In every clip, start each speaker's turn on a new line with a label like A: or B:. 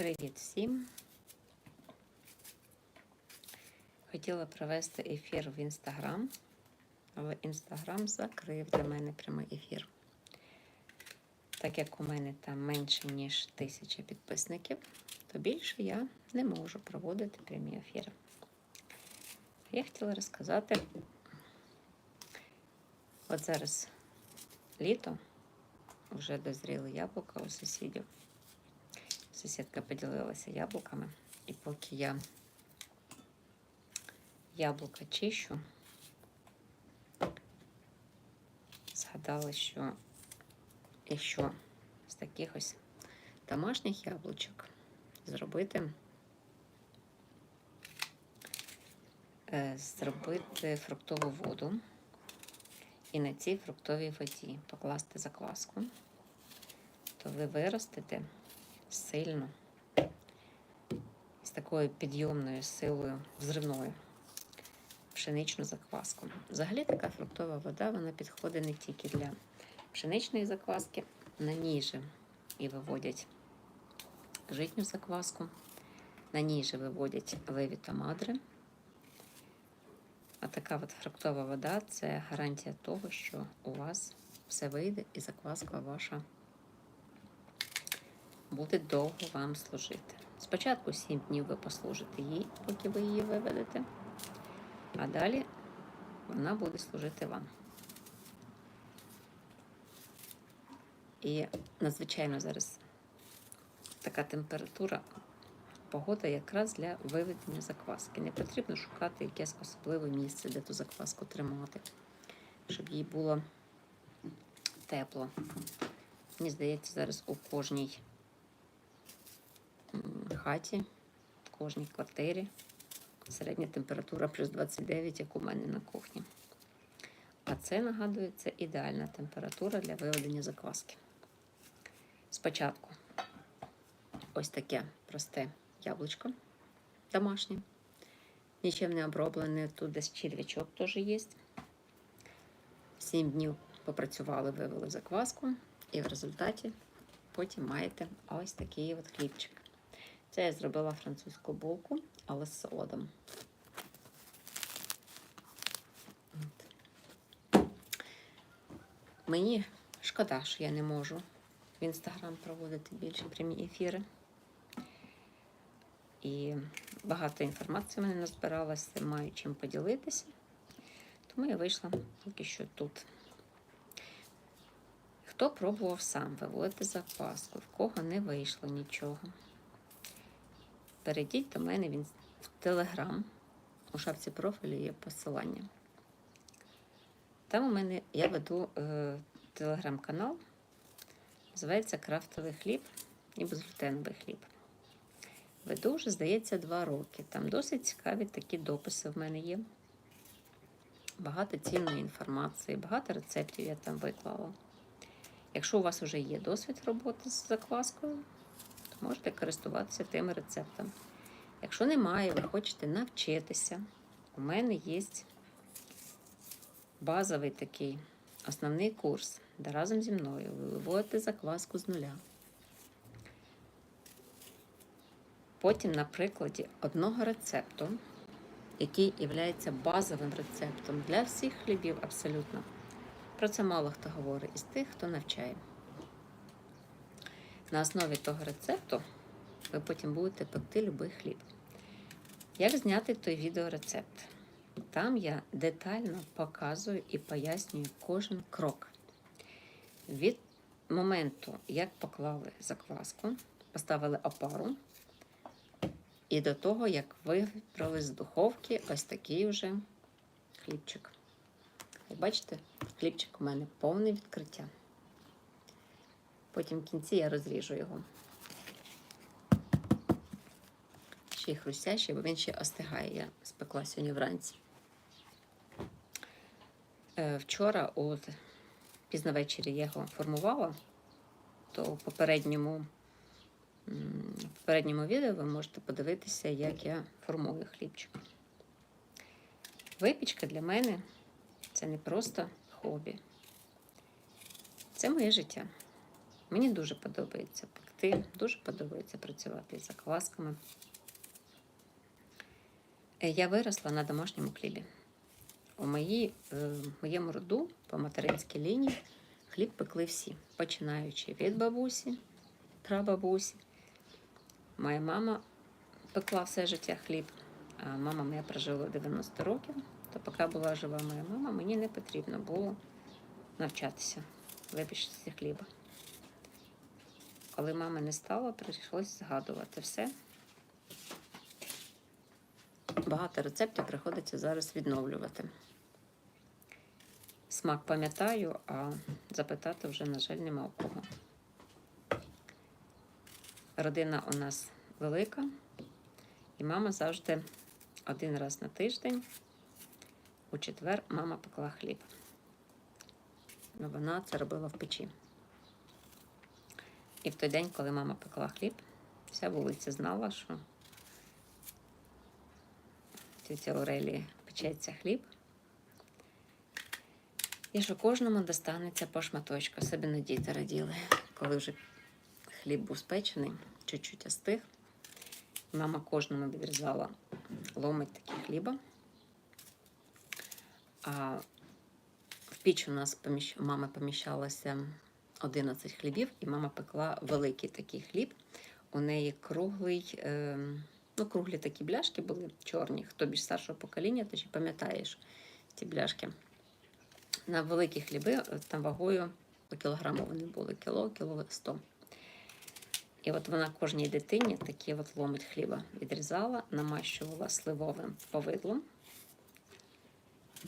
A: Привіт всім! Хотіла провести ефір в інстаграм, але інстаграм закрив для мене прямий ефір. Так як у мене там менше, ніж тисяча підписників, то більше я не можу проводити прямі ефіри. Я хотіла розказати, от зараз літо, вже дозріли яблука у сусідів. Сусідка поділилася яблуками, і поки я яблука чищу, згадала, що якщо з таких ось домашніх яблучок зробити, е, зробити фруктову воду і на цій фруктовій воді покласти закваску, то ви виростете сильно, з такою підйомною силою, взривною пшеничну закваску. Взагалі така фруктова вода вона підходить не тільки для пшеничної закваски, на ній же і виводять житню закваску, на ній же виводять левіта мадри. А така от фруктова вода це гарантія того, що у вас все вийде і закваска ваша буде довго вам служити. Спочатку 7 днів ви послужите їй, поки ви її виведете, а далі вона буде служити вам. І надзвичайно зараз така температура, погода якраз для виведення закваски. Не потрібно шукати якесь особливе місце, де ту закваску тримати, щоб їй було тепло. Мені здається, зараз у кожній хаті, в кожній квартирі. Середня температура плюс 29, як у мене на кухні. А це, нагадую, це ідеальна температура для виведення закваски. Спочатку ось таке просте яблучко домашнє. Нічим не оброблене, тут десь черв'ячок теж є. Сім днів попрацювали, вивели закваску, і в результаті потім маєте ось такий от хлібчик. Це я зробила французьку булку, але з солодом. Мені шкода, що я не можу в інстаграм проводити більше прямі ефіри. І багато інформації в мене назбиралося, маю чим поділитися. Тому я вийшла поки що тут. Хто пробував сам виводити запаску, в кого не вийшло нічого перейдіть до мене він в Телеграм. У шапці профілю є посилання. Там у мене я веду е, телеграм-канал, називається Крафтовий хліб і безглютеновий хліб. Веду вже, здається, два роки. Там досить цікаві такі дописи в мене є. Багато цінної інформації, багато рецептів я там виклала. Якщо у вас вже є досвід роботи з закваскою, можете користуватися тими рецептами. Якщо немає, ви хочете навчитися, у мене є базовий такий основний курс, де разом зі мною ви виводите закваску з нуля. Потім, на прикладі одного рецепту, який є базовим рецептом для всіх хлібів абсолютно. Про це мало хто говорить із тих, хто навчає. На основі того рецепту ви потім будете пекти будь-який хліб. Як зняти той відеорецепт? Там я детально показую і пояснюю кожен крок. Від моменту, як поклали закваску, поставили опару, і до того, як вибрали з духовки ось такий вже хлібчик. Бачите, хлібчик у мене повне відкриття. Потім в кінці я розріжу його. Ще й хрустящий, бо він ще остигає. Я спекла сьогодні вранці. Е, вчора, от пізно ввечері я його формувала, то в попередньому, в попередньому відео ви можете подивитися, як я формую хлібчик. Випічка для мене це не просто хобі, це моє життя. Мені дуже подобається пекти, дуже подобається працювати з заквасками. Е, Я виросла на домашньому хлібі. У моїй, е, моєму роду по материнській лінії хліб пекли всі, починаючи від бабусі, прабабусі. Моя мама пекла все життя хліб, мама моя прожила 90 років, то поки була жива моя мама, мені не потрібно було навчатися випічці хліба. Коли мами не стало, прийшлося згадувати все. Багато рецептів приходиться зараз відновлювати. Смак пам'ятаю, а запитати вже, на жаль, нема у кого. Родина у нас велика, і мама завжди один раз на тиждень, у четвер, мама пекла хліб. Ну, Вона це робила в печі. І в той день, коли мама пекла хліб, вся вулиця знала, що тетя Орелії печеться хліб. І що кожному достанеться по шматочку. Особливо діти раділи, коли вже хліб був спечений, чуть-чуть остиг. Мама кожному відрізала ломить такі хліба. А в піч у нас поміщ... у мами поміщалося 11 хлібів, і мама пекла великий такий хліб. У неї круглий, е... ну, круглі такі бляшки були чорні. Хто більш старшого покоління, то ще пам'ятаєш ці бляшки. На великі хліби е, там вагою по кілограму вони були кіло, кіло 100. І от вона кожній дитині такі от ломить хліба відрізала, намащувала сливовим повидлом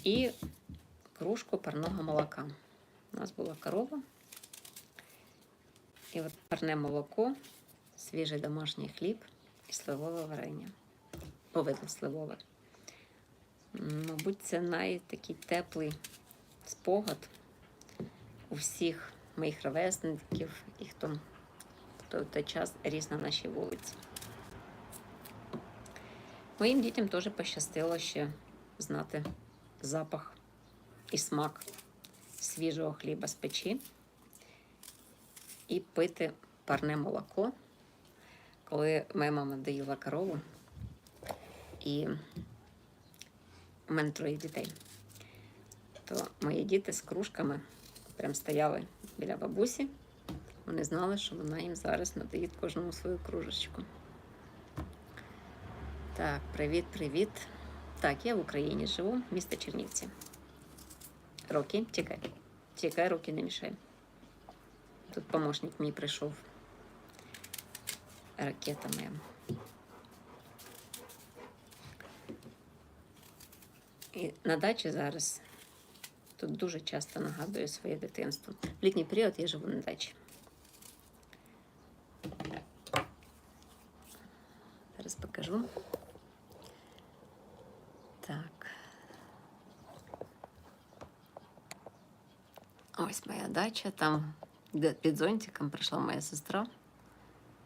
A: і кружку парного молока. У нас була корова. І от парне молоко, свіжий домашній хліб і сливове варення. Повидло сливове. Мабуть, це найтакий теплий спогад у всіх моїх ровесників і хто той час ріс на нашій вулиці. Моїм дітям теж пощастило ще знати запах і смак свіжого хліба з печі і пити парне молоко, коли моя мама доїла корову, і у мене троє дітей, то мої діти з кружками прям стояли біля бабусі. Вони знали, що вона їм зараз надає кожному свою кружечку. Так, привіт-привіт. Так, я в Україні живу, місто Чернівці. Роки, тікай. Тікай, руки не мішай. Тут помощник мій прийшов. Ракета моя. І на дачі зараз тут дуже часто нагадую своє дитинство. В літній період я живу на дачі. Зараз покажу. Так. Ось моя дача. Там під зонтиком прийшла моя сестра.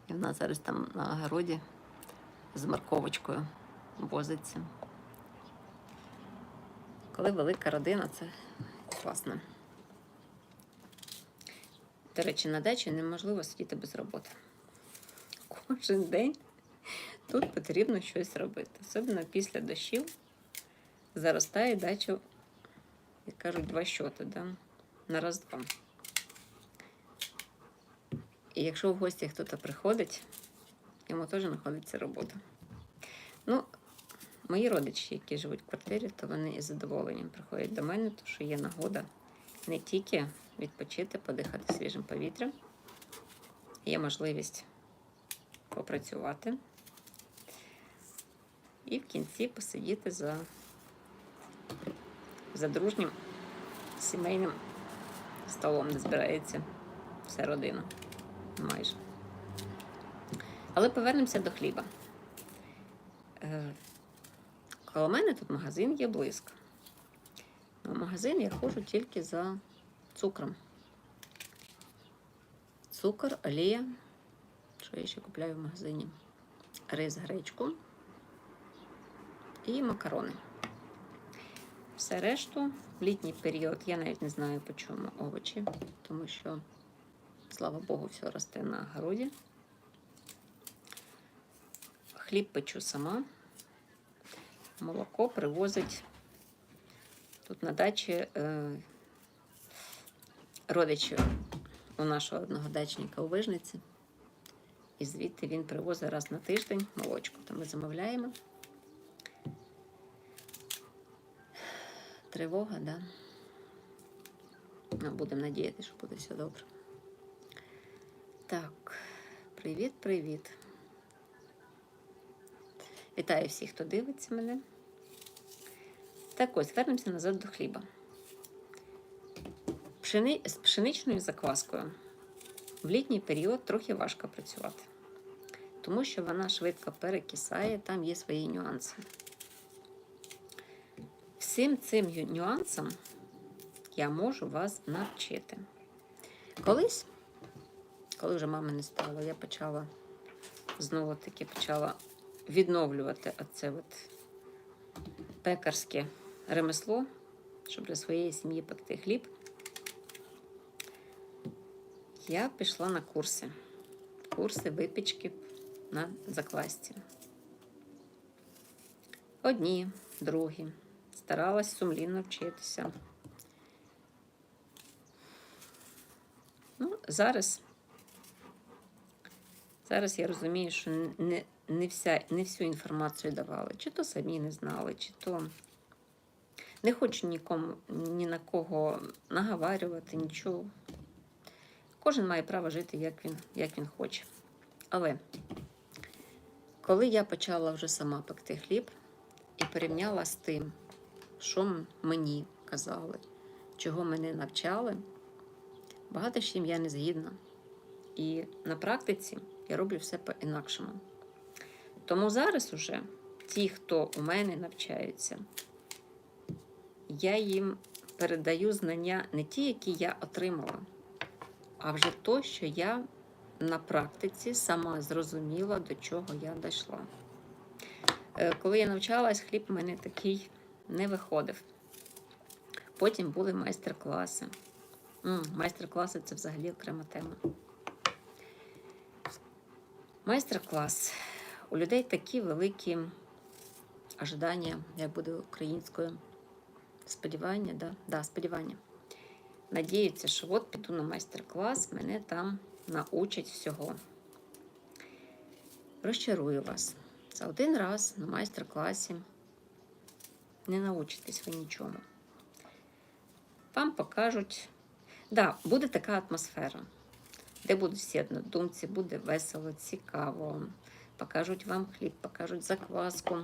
A: І вона зараз там на огороді з морковочкою возиться. Коли велика родина, це класно. До речі, на дачі неможливо сидіти без роботи. Кожен день тут потрібно щось робити. Особливо після дощів заростає дача, як кажуть, два щоти, да? на раз-два. І якщо в гості хтось приходить, йому теж знаходиться робота. Ну, мої родичі, які живуть в квартирі, то вони із задоволенням приходять до мене, тому що є нагода не тільки відпочити, подихати свіжим повітрям, є можливість попрацювати і в кінці посидіти за, за дружнім сімейним столом, де збирається вся родина майже. Але повернемося до хліба. Е, Коло мене тут магазин є близько. А в магазин я ходжу тільки за цукром. Цукор, олія. Що я ще купляю в магазині? Рис, гречку і макарони. Все решту в літній період я навіть не знаю по чому овочі, тому що Слава Богу, все росте на городі. Хліб печу сама. Молоко привозить тут на дачі е, родичі у нашого одного дачника у Вижниці. І звідти він привозить раз на тиждень молочку. То ми замовляємо. Тривога, да? Ну, будемо надіятися, що буде все добре. Так, привіт, привіт. Вітаю всіх, хто дивиться мене. Так ось, вернемося назад до хліба. Пшени... З пшеничною закваскою в літній період трохи важко працювати, тому що вона швидко перекисає, там є свої нюанси. Всім цим нюансам я можу вас навчити. Колись, коли вже мами не стало, я почала знову таки почала відновлювати оце от пекарське ремесло, щоб для своєї сім'ї пекти хліб. Я пішла на курси. Курси випічки на заквасті. Одні, другі. Старалась сумлінно вчитися. Ну, зараз, зараз я розумію, що не, не, вся, не всю інформацію давали. Чи то самі не знали, чи то. Не хочу нікому ні на кого наговарювати, нічого. Кожен має право жити, як він, як він хоче. Але коли я почала вже сама пекти хліб і порівняла з тим, що мені казали, чого мене навчали, багато з чим я не згідна. І на практиці я роблю все по-інакшому. Тому зараз уже ті, хто у мене навчаються, я їм передаю знання не ті, які я отримала, а вже то, що я на практиці сама зрозуміла, до чого я дійшла. Е, Коли я навчалась, хліб у мене такий не виходив. Потім були майстер-класи. Майстер-класи це взагалі окрема тема. Майстер-клас. У людей такі великі ожидання, як буде українською. Сподівання, да? Да, сподівання. Надіються, що от піду на майстер-клас, мене там научать всього. Розчарую вас. За один раз на майстер-класі не научитесь ви нічому. Вам покажуть, да, буде така атмосфера, де будуть всі однодумці, буде весело, цікаво. Покажуть вам хліб, покажуть закваску.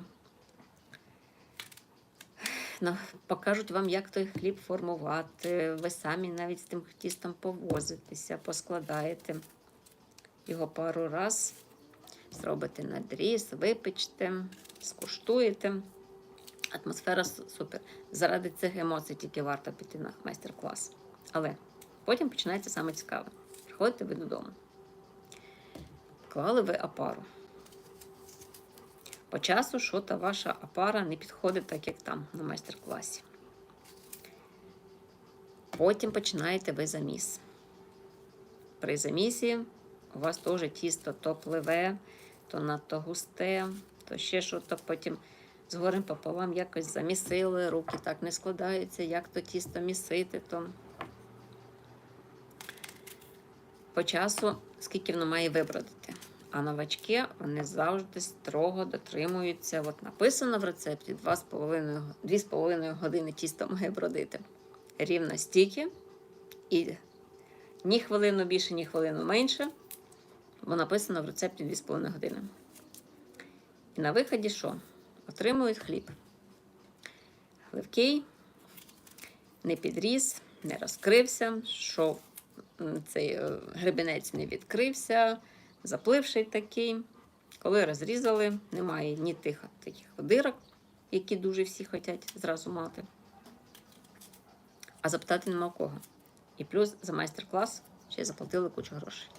A: Покажуть вам, як той хліб формувати. Ви самі навіть з тим тістом повозитеся, поскладаєте його пару раз, зробите надріз, випечте, скуштуєте. Атмосфера супер. Заради цих емоцій тільки варто піти на майстер-клас. Але потім починається саме цікаве. Приходите ви додому. Клали ви опару. По часу що та ваша опара не підходить так, як там на майстер-класі. Потім починаєте ви заміс. При замісі у вас теж тісто то пливе, то надто густе, то ще що, то потім з горем пополам якось замісили, руки так не складаються, як то тісто місити, то по часу, скільки воно має вибродити. А новачки вони завжди строго дотримуються. От написано в рецепті 2,5 2,5 години тісто має бродити. Рівно стільки. І ні хвилину більше, ні хвилину менше. Бо написано в рецепті 2,5 години. І на виході що? Отримують хліб. Хливкий, не підріс, не розкрився, м, цей е, гребінець не відкрився, запливший такий. Коли розрізали, немає ні тих таких дирок, які дуже всі хочуть зразу мати. А запитати нема кого. І плюс за майстер-клас ще заплатили кучу грошей.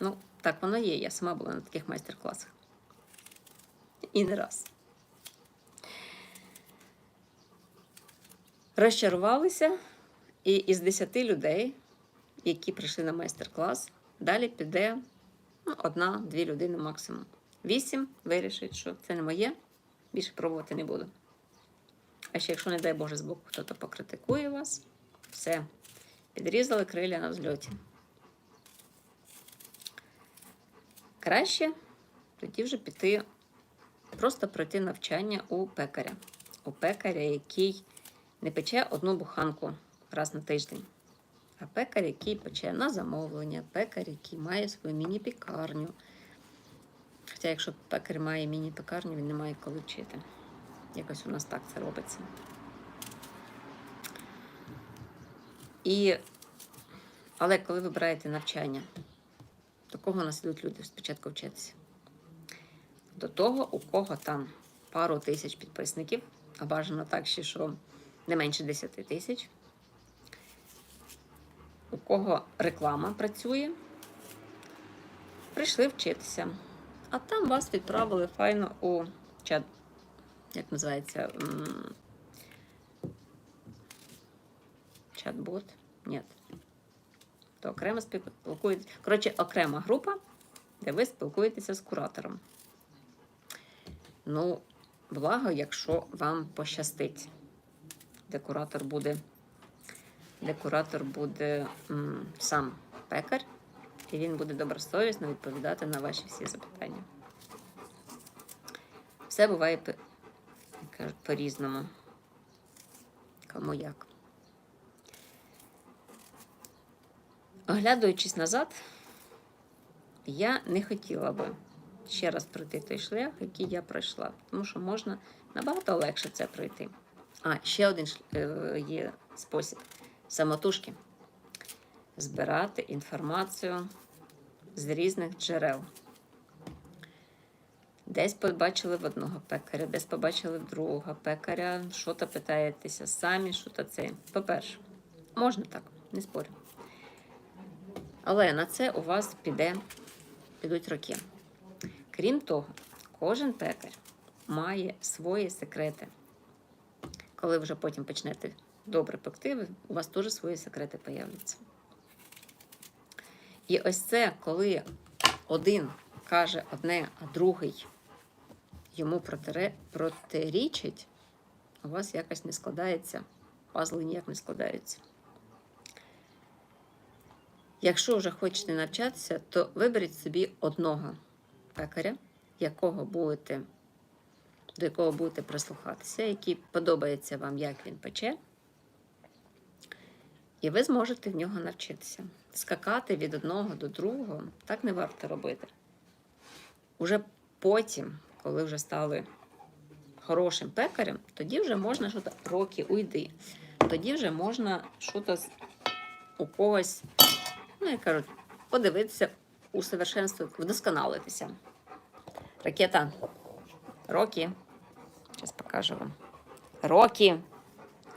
A: Ну, так воно є. Я сама була на таких майстер-класах. І не раз. Розчарувалися, і із 10 людей які прийшли на майстер-клас. Далі піде ну, одна-дві людини максимум. Вісім вирішить, що це не моє, більше пробувати не буду. А ще, якщо, не дай Боже, збоку хтось покритикує вас, все, підрізали криля на взльоті. Краще тоді вже піти, просто пройти навчання у пекаря. У пекаря, який не пече одну буханку раз на тиждень. А пекар, який пече на замовлення, пекар, який має свою міні-пікарню. Хоча, якщо пекар має міні-пекарню, він не має коли вчити. Якось у нас так це робиться. І... Але коли ви берете навчання, до кого нас йдуть люди спочатку вчитися? До того, у кого там пару тисяч підписників, а бажано так ще, що не менше 10 тисяч у кого реклама працює, прийшли вчитися. А там вас відправили файно у чат. Як називається? Чат-бот? Ні. То окремо спілкуєтеся. Коротше, окрема група, де ви спілкуєтеся з куратором. Ну, благо, якщо вам пощастить, де куратор буде де куратор буде м, сам пекар, і він буде добросовісно відповідати на ваші всі запитання. Все буває по-різному. Кому як. Оглядуючись назад, я не хотіла би ще раз пройти той шлях, який я пройшла, тому що можна набагато легше це пройти. А, ще один е, є спосіб самотужки збирати інформацію з різних джерел. Десь побачили в одного пекаря, десь побачили в другого пекаря, що то питаєтеся самі, що то це. По-перше, можна так, не спорю. Але на це у вас піде, підуть роки. Крім того, кожен пекар має свої секрети. Коли вже потім почнете добре пекти, у вас теж свої секрети появляться. І ось це, коли один каже одне, а другий йому протирічить, у вас якось не складається, пазли ніяк не складаються. Якщо вже хочете навчатися, то виберіть собі одного пекаря, якого будете, до якого будете прислухатися, який подобається вам, як він пече. І ви зможете в нього навчитися. Скакати від одного до другого так не варто робити. Уже потім, коли вже стали хорошим пекарем, тоді вже можна щось роки уйди. Тоді вже можна щось у когось, ну, як кажуть, подивитися, усовершенствувати, вдосконалитися. Ракета. Роки. Зараз покажу вам. Роки.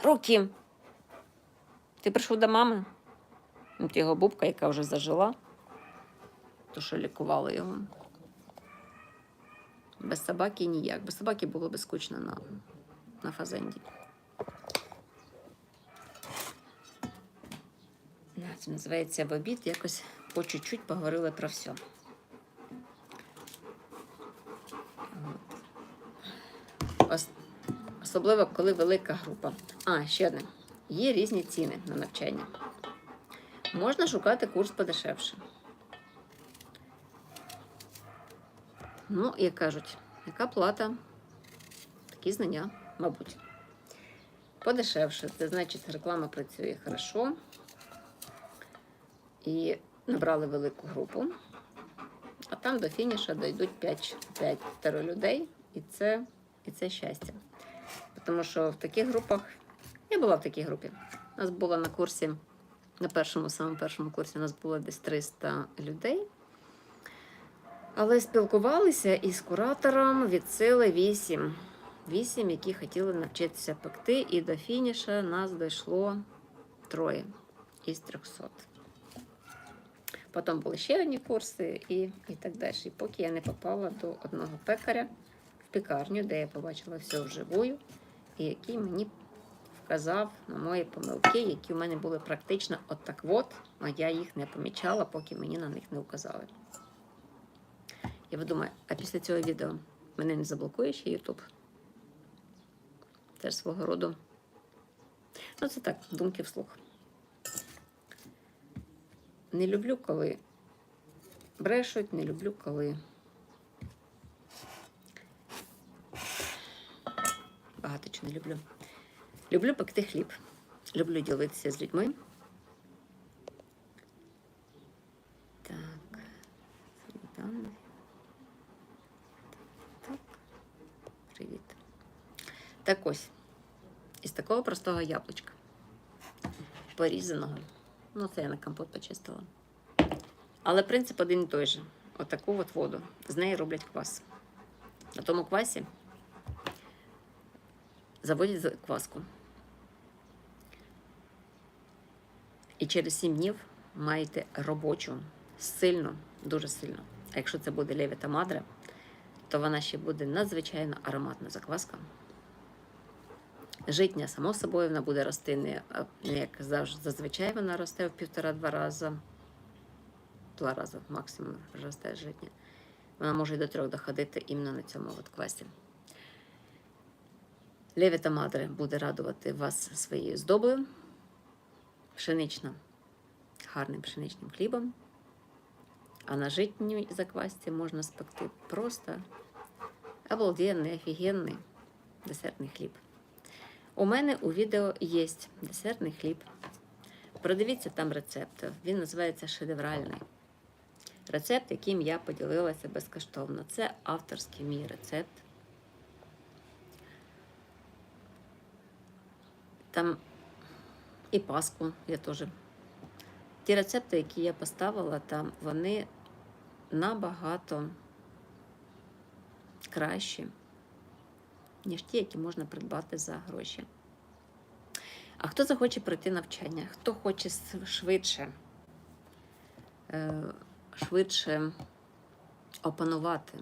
A: Роки. Ти прийшов до мами? От його бубка, яка вже зажила, то що лікували його. Без собаки ніяк. Без собаки було би скучно на, на фазенді. Це називається в обід. Якось по чуть-чуть поговорили про все. Ос- Особливо, коли велика група. А, ще одне. Є різні ціни на навчання. Можна шукати курс подешевше. Ну, як кажуть, яка плата? Такі знання, мабуть. Подешевше. Це значить, реклама працює хорошо. І набрали велику групу. А там до фініша дійдуть 5, 5 людей, і це, і це щастя. Тому що в таких групах я була в такій групі. У нас було на курсі, на першому, самому першому курсі у нас було десь 300 людей. Але спілкувалися із куратором від сили 8. 8, які хотіли навчитися пекти, і до фініша нас дійшло троє із 300. Потім були ще одні курси і, і так далі. І поки я не попала до одного пекаря в пекарню, де я побачила все вживую, і який мені вказав на мої помилки, які в мене були практично отак от, а я їх не помічала, поки мені на них не вказали. Я думаю, а після цього відео мене не заблокує ще YouTube? Теж свого роду. Ну, це так, думки вслух. Не люблю, коли брешуть, не люблю, коли багато чого не люблю. Люблю пекти хліб. Люблю ділитися з людьми. Так. Привіт. Так ось. Із такого простого яблучка. Порізаного. Ну, це я на компот почистила. Але принцип один і той же. Отаку от воду. З неї роблять квас. На тому квасі заводять закваску. І через 7 днів маєте робочу, сильну, дуже сильну. А якщо це буде левіта мадре, то вона ще буде надзвичайно ароматна закваска. Житня, само собою, вона буде рости не, як завжди, зазвичай вона росте в півтора-два рази. Два рази максимум росте житня. Вона може до трьох доходити іменно на цьому квасі. Левіта Мадре буде радувати вас своєю здобою, пшенична, гарним пшеничним хлібом. А на житній заквасці можна спекти просто обалденний, офігенний десертний хліб. У мене у відео є десертний хліб. Продивіться там рецепт. Він називається шедевральний. Рецепт, яким я поділилася безкоштовно. Це авторський мій рецепт. Там і паску я теж. Ті рецепти, які я поставила там, вони набагато кращі, ніж ті, які можна придбати за гроші. А хто захоче пройти навчання, хто хоче швидше, е, швидше опанувати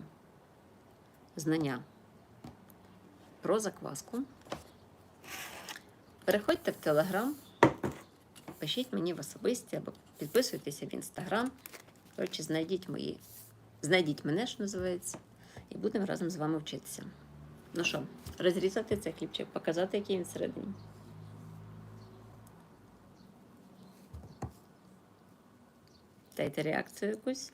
A: знання про закваску, переходьте в Телеграм, пишіть мені в особисті або підписуйтеся в інстаграм. Коротше, знайдіть мої, знайдіть мене, що називається, і будемо разом з вами вчитися. Ну що, розрізати цей хлібчик, показати, який він всередині. Дайте реакцію якусь.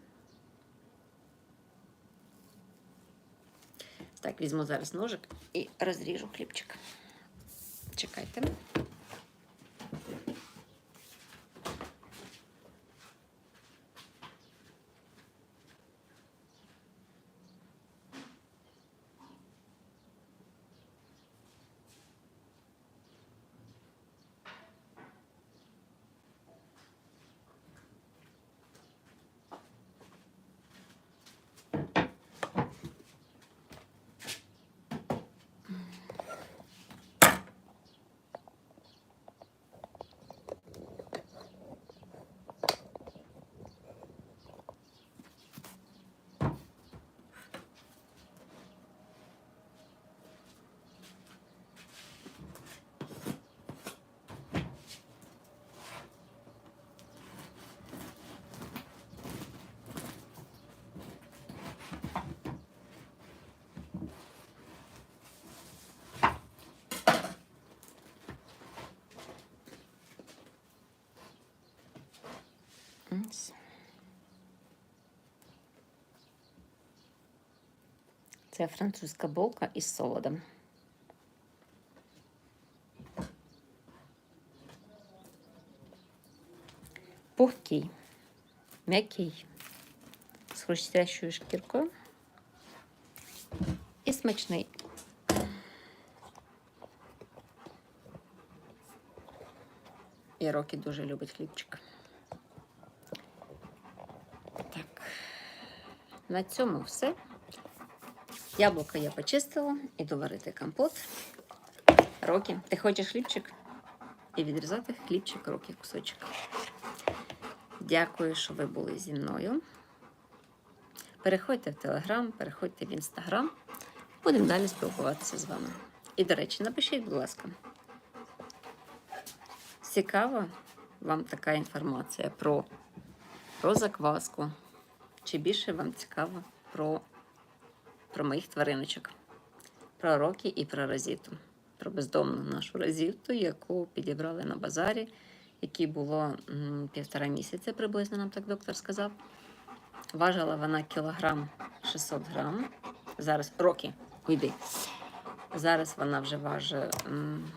A: Так, візьму зараз ножик і розріжу хлібчик. Чекайте. Ось. Це французька булка із солодом. Пухкий, м'який, з хрустящою шкіркою і смачний. І Рокі дуже любить хлібчик. Так, на цьому все. Яблуко я почистила, іду варити компот. Рокі, ти хочеш хлібчик? І відрізати хлібчик Рокі кусочок. Дякую, що ви були зі мною. Переходьте в Телеграм, переходьте в Інстаграм. Будемо далі спілкуватися з вами. І, до речі, напишіть, будь ласка, цікава вам така інформація про, про закваску, чи більше вам цікаво про, про моїх твариночок, про Рокі і про Розіту, про бездомну нашу Розіту, яку підібрали на базарі, якій було півтора місяця приблизно, нам так доктор сказав. Важила вона кілограм 600 грам. Зараз роки, уйди. Зараз вона вже важить м,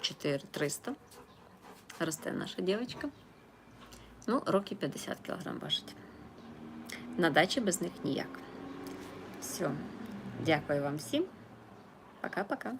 A: 4300. Росте наша дівчинка. Ну, роки 50 кілограм важить. На дачі без них ніяк. Все. Дякую вам всім. Пока-пока.